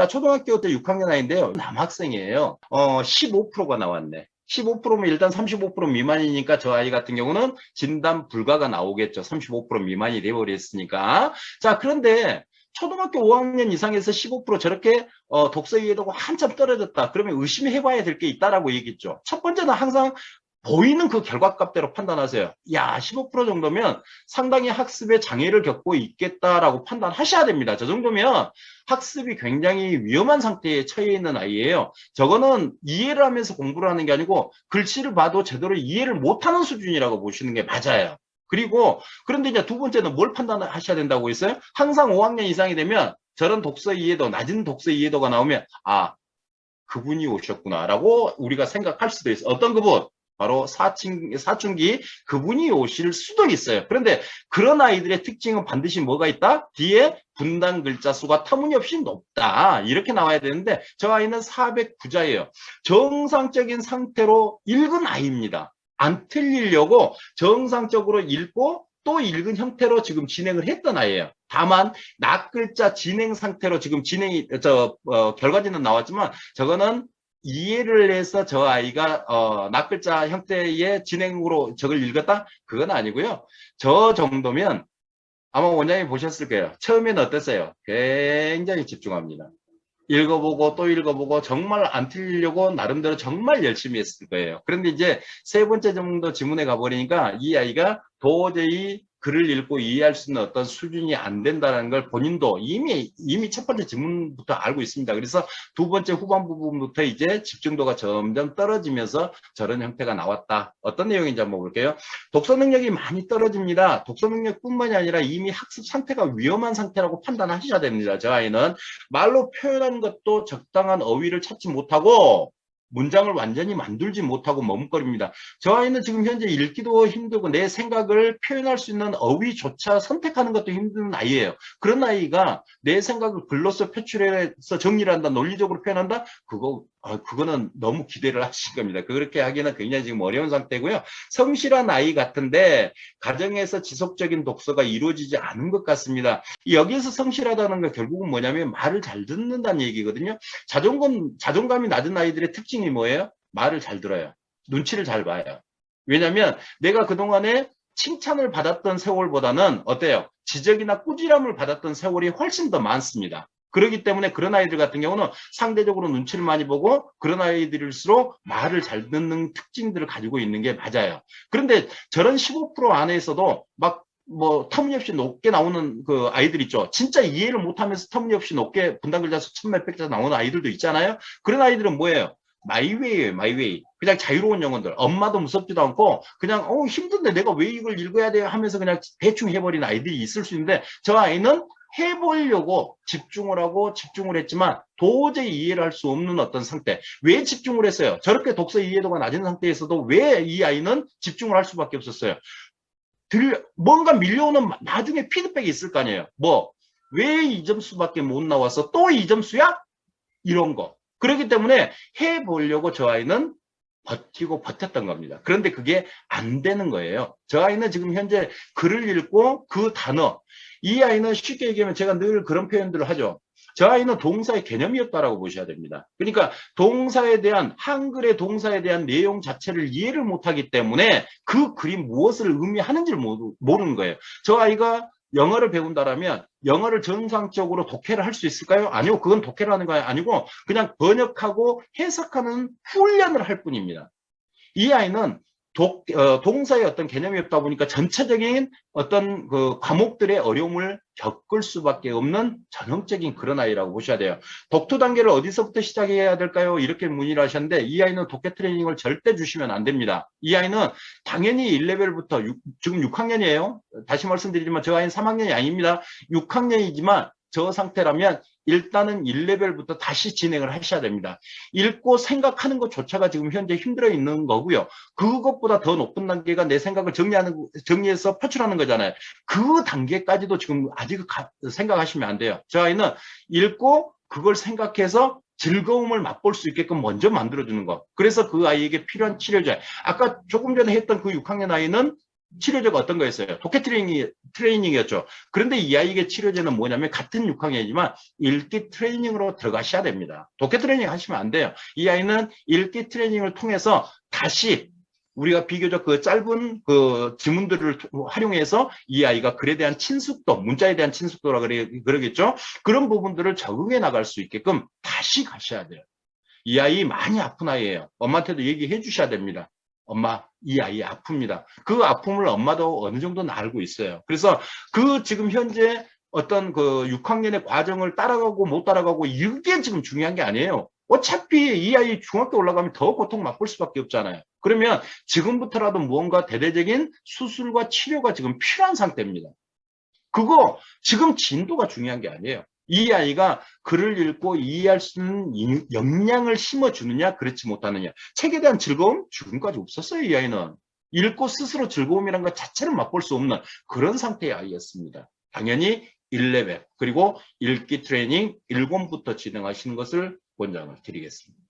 자, 초등학교 때 6학년 아이인데요. 남학생이에요. 어, 15%가 나왔네. 15%면 일단 35% 미만이니까 저 아이 같은 경우는 진단 불가가 나오겠죠. 35% 미만이 되어버렸으니까. 자, 그런데 초등학교 5학년 이상에서 15% 저렇게 어, 독서 이해도가 한참 떨어졌다. 그러면 의심해봐야 될 게 있다라고 얘기했죠. 첫 번째는 항상 보이는 그 결과값대로 판단하세요. 야, 15% 정도면 상당히 학습에 장애를 겪고 있겠다라고 판단하셔야 됩니다. 저 정도면 학습이 굉장히 위험한 상태에 처해 있는 아이예요. 저거는 이해를 하면서 공부를 하는 게 아니고 글씨를 봐도 제대로 이해를 못하는 수준이라고 보시는 게 맞아요. 그리고 그런데 이제 두 번째는 뭘 판단하셔야 된다고 했어요? 항상 5학년 이상이 되면 저런 독서 이해도 낮은 독서 이해도가 나오면 아 그분이 오셨구나라고 우리가 생각할 수도 있어요. 어떤 그분? 바로 사춘, 사춘기 그분이 오실 수도 있어요. 그런데 그런 아이들의 특징은 반드시 뭐가 있다? 뒤에 분단 글자 수가 터무니없이 높다. 이렇게 나와야 되는데 저 아이는 409자예요. 정상적인 상태로 읽은 아이입니다. 안 틀리려고 정상적으로 읽고 또 읽은 형태로 지금 진행을 했던 아이예요. 다만 낙글자 진행 상태로 지금 진행이 저 어, 결과지는 나왔지만 저거는 이해를 해서 저 아이가 어, 낙글자 형태의 진행으로 저걸 읽었다? 그건 아니고요. 저 정도면 아마 원장님 보셨을 거예요. 처음에는 어땠어요? 굉장히 집중합니다. 읽어보고 또 읽어보고 정말 안 틀리려고 나름대로 정말 열심히 했을 거예요. 그런데 이제 세 번째 정도 지문에 가버리니까 이 아이가 도저히 글을 읽고 이해할 수 있는 어떤 수준이 안 된다는 걸 본인도 이미 이미 첫 번째 지문부터 알고 있습니다. 그래서 두 번째 후반 부분부터 이제 집중도가 점점 떨어지면서 저런 형태가 나왔다. 어떤 내용인지 한번 볼게요. 독서 능력이 많이 떨어집니다. 독서 능력뿐만이 아니라 이미 학습 상태가 위험한 상태라고 판단하셔야 됩니다. 저 아이는 말로 표현하는 것도 적당한 어휘를 찾지 못하고 문장을 완전히 만들지 못하고 머뭇거립니다. 저 아이는 지금 현재 읽기도 힘들고 내 생각을 표현할 수 있는 어휘조차 선택하는 것도 힘든 아이예요. 그런 아이가 내 생각을 글로써 표출해서 정리를 한다, 논리적으로 표현한다? 그거 아, 그거는 너무 기대를 하신 겁니다. 그렇게 하기는 굉장히 지금 어려운 상태고요. 성실한 아이 같은데 가정에서 지속적인 독서가 이루어지지 않은 것 같습니다. 여기에서 성실하다는 건 결국은 뭐냐면 말을 잘 듣는다는 얘기거든요. 자존감, 자존감이 낮은 아이들의 특징이 뭐예요? 말을 잘 들어요. 눈치를 잘 봐요. 왜냐하면 내가 그동안에 칭찬을 받았던 세월보다는 어때요? 지적이나 꾸지람을 받았던 세월이 훨씬 더 많습니다. 그렇기 때문에 그런 아이들 같은 경우는 상대적으로 눈치를 많이 보고 그런 아이들일수록 말을 잘 듣는 특징들을 가지고 있는 게 맞아요. 그런데 저런 15% 안에서도 막뭐 터무니없이 높게 나오는 그 아이들 있죠. 진짜 이해를 못하면서 터무니없이 높게 분단 글자 수 천몇 백 자 나오는 아이들도 있잖아요. 그런 아이들은 뭐예요? 마이웨이예요, 마이웨이. 그냥 자유로운 영혼들. 엄마도 무섭지도 않고 그냥 어 힘든데 내가 왜 이걸 읽어야 돼 하면서 그냥 대충 해버린 아이들이 있을 수 있는데 저 아이는 해보려고 집중을 하고 집중을 했지만 도저히 이해를 할 수 없는 어떤 상태. 왜 집중을 했어요? 저렇게 독서 이해도가 낮은 상태에서도 왜 이 아이는 집중을 할 수밖에 없었어요? 들, 뭔가 밀려오는 나중에 피드백이 있을 거 아니에요. 뭐, 왜 이 점수밖에 못 나와서 또 이 점수야? 이런 거. 그렇기 때문에 해보려고 저 아이는 버티고 버텼던 겁니다. 그런데 그게 안 되는 거예요. 저 아이는 지금 현재 글을 읽고 그 단어, 이 아이는 쉽게 얘기하면 제가 늘 그런 표현들을 하죠. 저 아이는 동사의 개념이었다라고 보셔야 됩니다. 그러니까 동사에 대한 한글의 동사에 대한 내용 자체를 이해를 못하기 때문에 그 글이 무엇을 의미하는지를 모르는 거예요. 저 아이가 영어를 배운다라면 영어를 정상적으로 독해를 할 수 있을까요? 아니요. 그건 독해를 하는 거 아니고 그냥 번역하고 해석하는 훈련을 할 뿐입니다. 이 아이는 독, 어, 동사의 어떤 개념이 없다 보니까 전체적인 어떤 그 과목들의 어려움을 겪을 수밖에 없는 전형적인 그런 아이라고 보셔야 돼요. 독토 단계를 어디서부터 시작해야 될까요? 이렇게 문의를 하셨는데 이 아이는 독해 트레이닝을 절대 주시면 안 됩니다. 이 아이는 당연히 1레벨부터 6, 지금 6학년이에요. 다시 말씀드리지만 저 아이는 3학년이 아닙니다. 6학년이지만 저 상태라면 일단은 1레벨부터 다시 진행을 하셔야 됩니다. 읽고 생각하는 것조차가 지금 현재 힘들어 있는 거고요. 그것보다 더 높은 단계가 내 생각을 정리하는, 정리해서 표출하는 거잖아요. 그 단계까지도 지금 아직 생각하시면 안 돼요. 저 아이는 읽고 그걸 생각해서 즐거움을 맛볼 수 있게끔 먼저 만들어주는 거. 그래서 그 아이에게 필요한 치료제. 아까 조금 전에 했던 그 6학년 아이는 치료제가 어떤 거였어요? 독해 트레이닝, 트레이닝이었죠. 그런데 이 아이에게 치료제는 뭐냐면 같은 6학년이지만 읽기 트레이닝으로 들어가셔야 됩니다. 독해 트레이닝 하시면 안 돼요. 이 아이는 읽기 트레이닝을 통해서 다시 우리가 비교적 그 짧은 그 지문들을 활용해서 이 아이가 글에 대한 친숙도, 문자에 대한 친숙도라 그래, 그러겠죠? 그런 부분들을 적응해 나갈 수 있게끔 다시 가셔야 돼요. 이 아이 많이 아픈 아이예요. 엄마한테도 얘기해 주셔야 됩니다. 엄마, 이 아이 아픕니다. 그 아픔을 엄마도 어느 정도는 알고 있어요. 그래서 그 지금 현재 어떤 그 6학년의 과정을 따라가고 못 따라가고 이게 지금 중요한 게 아니에요. 어차피 이 아이 중학교 올라가면 더 고통 맛볼 수밖에 없잖아요. 그러면 지금부터라도 무언가 대대적인 수술과 치료가 지금 필요한 상태입니다. 그거 지금 진도가 중요한 게 아니에요. 이 아이가 글을 읽고 이해할 수 있는 인- 역량을 심어주느냐 그렇지 못하느냐. 책에 대한 즐거움 지금까지 없었어요 이 아이는. 읽고 스스로 즐거움이란 것 자체를 맛볼 수 없는 그런 상태의 아이였습니다. 당연히 1레벨 그리고 읽기 트레이닝 1권부터 진행하시는 것을 권장을 드리겠습니다